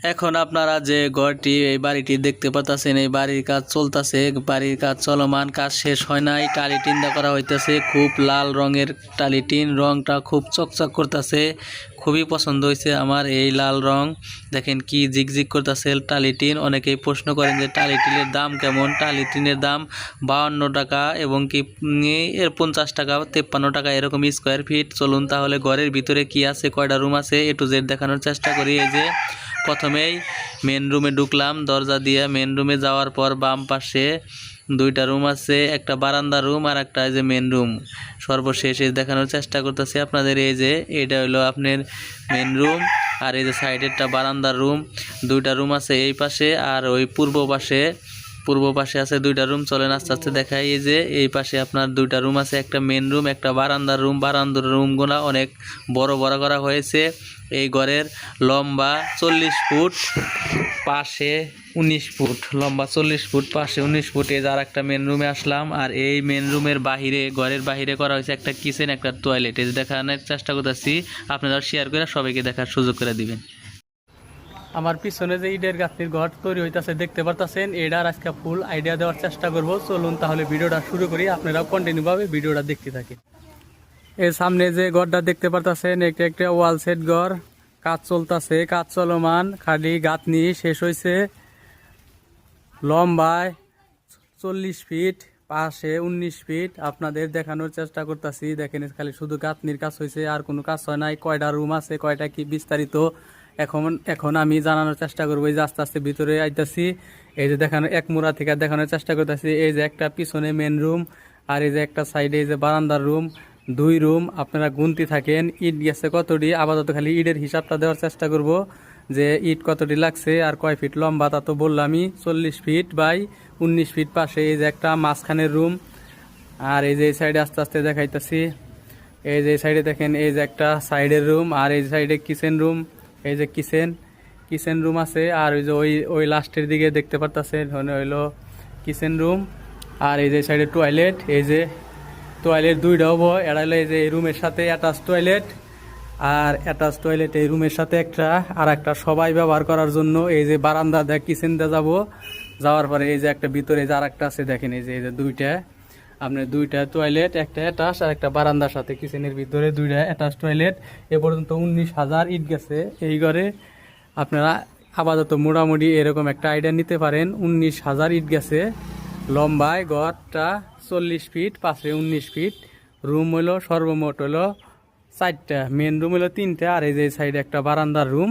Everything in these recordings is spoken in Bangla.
এখন আপনারা যে ঘরটি, এই বাড়িটি দেখতে পাচ্ছেন এই বাড়ির কাজ চলতেছে, বাড়ির কাজ চলমান, কাজ শেষ হয় নাই, টালি টিন্দা করা হইতেছে, খুব লাল রঙের টালি টিন, রংটা খুব চকচক করতেছে, খুবই পছন্দ হয়েছে আমার এই লাল রং। দেখেন কি জিগজিগ করতেছে টালি টিন, অনেকেই প্রশ্ন করেন যে টালি টিনের দাম কেমন? টালি টিনের দাম বাউন্ন টাকা এবং কি এর পঞ্চাশ টাকা, তেপ্পান্ন টাকা এরকম স্কোয়ার ফিট চলুন তাহলে ঘরের ভিতরে কি আছে, কয়টা রুম আছে এ টু জেড দেখানোর চেষ্টা করি, এই যে প্রথমেই মেন রুমে ঢুকলাম, দরজা দিয়ে মেন রুমে যাওয়ার পর বাম পাশে দুইটা রুম আছে, একটা বারান্দা রুম আর একটা এই যে মেন রুম সর্বশেষে দেখানোর চেষ্টা করতেছি আপনাদের এই যে, এটা হলো আপনার মেন রুম আর এই যে সাইডেরটা বারান্দার রুম দুইটা রুম আছে এই পাশে আর ওই পূর্ব পাশে পূর্ব পাশে আছে দুইটা রুম, চলেন আস্তে আস্তে দেখাই। এই যে, এই পাশে আপনার দুইটা রুম আছে, একটা মেন রুম একটা বারান্দার রুম বারান্দার রুমগুলো অনেক বড় বড় করা হয়েছে। এই ঘরের লম্বা চল্লিশ ফুট, পাশে উনিশ ফুট। লম্বা চল্লিশ ফুট, পাশে উনিশ ফুট। এই যার একটা মেন রুমে আসলাম। আর এই মেন রুমের বাহিরে, ঘরের বাহিরে করা হয়েছে একটা কিচেন একটা টয়লেট এই দেখানোর চেষ্টা করতেছি। আপনারা শেয়ার করে সবাইকে দেখার সুযোগ করে দিবেন। আমার পিছনে যে ইটের গাছটির ঘর তৈরি হইতাছে, দেখতে পারতাছেন এটার আজকে ফুল আইডিয়া দেওয়ার চেষ্টা করব। চলুন তাহলে ভিডিওটা শুরু করি, আপনারাও কন্টিনিউ ভাবে ভিডিওটা দেখতে থাকেন। এর সামনে যে ঘরটা দেখতে পারতাছেন একটা একটা ওয়াল সেট ঘর। কাজ চলতেছে, কাজ চলমান, খালি গাঁথনি শেষ হয়েছে লম্বায় চল্লিশ ফিট, পাশে উনিশ ফিট। আপনাদের দেখানোর চেষ্টা করতেছি, দেখেন খালি শুধু গাঁথনির কাজ হয়েছে আর কোনো কাজ হয় নাই। কয়টা রুম আছে, কয়টা কি বিস্তারিত এখন এখন আমি জানানোর চেষ্টা করব এই যে আস্তে আস্তে ভিতরে আইতাছি এই যে দেখানো এক মুড়া থেকে দেখানোর চেষ্টা করতেছি এই যে একটা পিছনে মেন রুম আর এই যে একটা সাইডে এই যে বারান্দার রুম দুই রুম আপনারা গুনতি থাকেন ইট গেছে কতটি আপাতত খালি ইটের হিসাবটা দেওয়ার চেষ্টা করব যে ইট কতটি লাগছে আর কয় ফিট লম্বা তা তো বললামই চল্লিশ ফিট বাই উনিশ ফিট পাশে এই যে একটা মাঝখানের রুম আর এই যে এই সাইডে আস্তে আস্তে দেখাইতেছি এই যে এই সাইডে দেখেন এই যে একটা সাইডের রুম আর এই সাইডে কিচেন রুম এই যে কিচেন কিচেন রুম আছে, আর ওই যে ওই ওই লাস্টের দিকে দেখতে পারতেছেন হইল কিচেন রুম, আর এই যে সাইডে টয়লেট, এই যে টয়লেট দুইটা হব এটা হলো এই যে এই রুমের সাথে অ্যাটাচ টয়লেট, আর অ্যাটাচ টয়লেট এই রুমের সাথে একটা, আর একটা সবাই ব্যবহার করার জন্য এই যে বারান্দা দেখ কিচেন দিয়ে যাব, যাওয়ার পরে এই যে একটা ভিতরে যে আর একটা আছে, দেখেন এই যে এই যে দুইটা। আপনার দুইটা টয়লেট একটা অ্যাটাচ আর একটা বারান্দার সাথে কিচেনের ভিতরে দুইটা অ্যাটাচ টয়লেট এ পর্যন্ত উনিশ হাজার ইট গেছে। এই ঘরে আপনারা আপাতত মোটামুটি এরকম একটা আইডিয়া নিতে পারেন। উনিশ হাজার ইট গেছে। লম্বায় ঘরটা চল্লিশ ফিট পাশে উনিশ ফিট রুম হলো সর্বমোট হলো চারটা। মেন রুম হলো তিনটা। আর এই যে সাইডে একটা বারান্দার রুম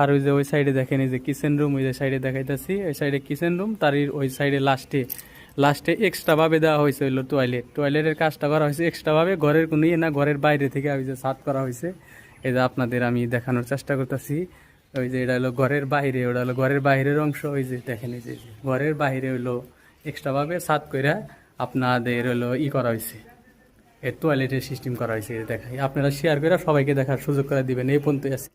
আর ওই যে ওই সাইডে দেখেন, এই যে কিচেন রুম ওই যে সাইডে দেখাইতেছি। ওই সাইডে কিচেন রুম তার ওই সাইডে লাস্টে লাস্টে এক্সট্রা ভাবে দেওয়া হয়েছে হইল টয়লেট টয়লেটের কাজটা করা হয়েছে এক্সট্রা ভাবে ঘরের কোনো ইয়ে না, ঘরের বাইরে থেকে ওই যে ছাদ করা হয়েছে। এই যে আপনাদের আমি দেখানোর চেষ্টা করতেছি। ওই যে এটা হলো ঘরের বাইরে, ওটা হলো ঘরের বাইরের অংশ। ওই যে দেখেন এই যে ঘরের বাইরে হইল এক্সট্রা ভাবে ছাদ কইরা আপনাদের হলো ই করা হয়েছে এর টয়লেটের সিস্টেম করা হয়েছে দেখাই। আপনারা শেয়ার করে সবাইকে দেখার সুযোগ করে দিবেন, এই পর্যন্ত আছে।